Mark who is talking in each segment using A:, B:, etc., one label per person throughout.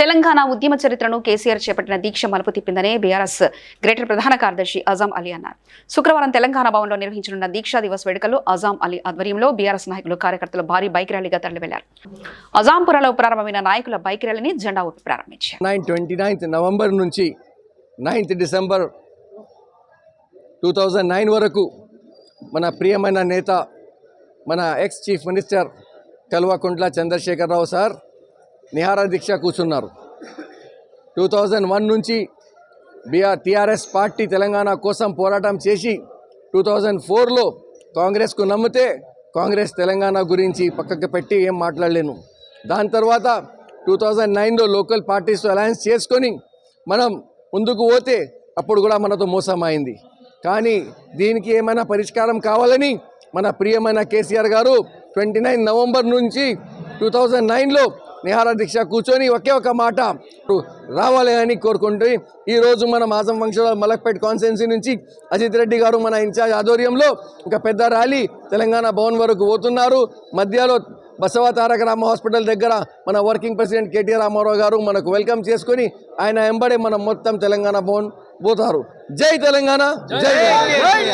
A: తెలంగాణ ఉద్యమ చరిత్రను కేసీఆర్ చేపట్టిన దీక్ష మలుపు తిప్పిందని బీఆర్ఎస్ గ్రేటర్ ప్రధాన కార్యదర్శి అజాం అలీ అన్నారు. శుక్రవారం తెలంగాణ భవన్లో నిర్వహించనున్న దీక్షా దివస్ వేడుకలు అజాం అలీ ఆధ్వర్యంలో బీఆర్ఎస్ నాయకులు కార్యకర్తలు భారీ బైక్ ర్యాలీగా తరలివెళ్ళారు. అజాంపురలో ప్రారంభమైన నాయకుల బైక్ ర్యాలీని జెండా ఊపి ప్రారంభించారు.
B: నైన్ ట్వంటీ నైన్త్ నవంబర్ నుంచి ninth December two thousand nine వరకు మన ప్రియమైన నేత మన ex chief minister Kalvakuntla Chandrasekhara Rao sir నిహార దీక్ష కూర్చున్నారు. టూ థౌజండ్ వన్ నుంచి బీఆర్ టీఆర్ఎస్ పార్టీ తెలంగాణ కోసం పోరాటం చేసి టూ థౌజండ్ ఫోర్లో కాంగ్రెస్కు నమ్మితే కాంగ్రెస్ తెలంగాణ గురించి పక్కకు పెట్టి ఏం మాట్లాడలేను. దాని తర్వాత టూ థౌజండ్ నైన్లో లోకల్ పార్టీస్తో అలయన్స్ చేసుకొని మనం ముందుకు పోతే అప్పుడు కూడా మనతో మోసం అయింది. కానీ దీనికి ఏమైనా పరిష్కారం కావాలని మన ప్రియమైన KCR garu twenty nine November నుంచి టూ థౌజండ్ నైన్లో నిహార దీక్ష కూర్చొని ఒకే ఒక మాట రావాలి అని కోరుకుంటూ ఈరోజు మన మాసం ఫంక్షన్ మలక్పేట్ కాన్స్టిట్యున్సీ నుంచి అజిత్ రెడ్డి గారు మన ఇన్ఛార్జ్ ఆధ్వర్యంలో ఒక పెద్ద ర్యాలీ తెలంగాణ భవన్ వరకు పోతున్నారు. మధ్యలో బసవ తారక రామ హాస్పిటల్ దగ్గర మన వర్కింగ్ ప్రెసిడెంట్ కేటీఆర్ రామారావు గారు మనకు వెల్కమ్ చేసుకొని ఆయన వెంబడే మనం మొత్తం తెలంగాణ భవన్ పోతారు. జై తెలంగాణ! జై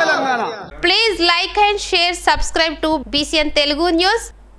B: Telangana!
C: Please like and share, subscribe to BCN Telugu News.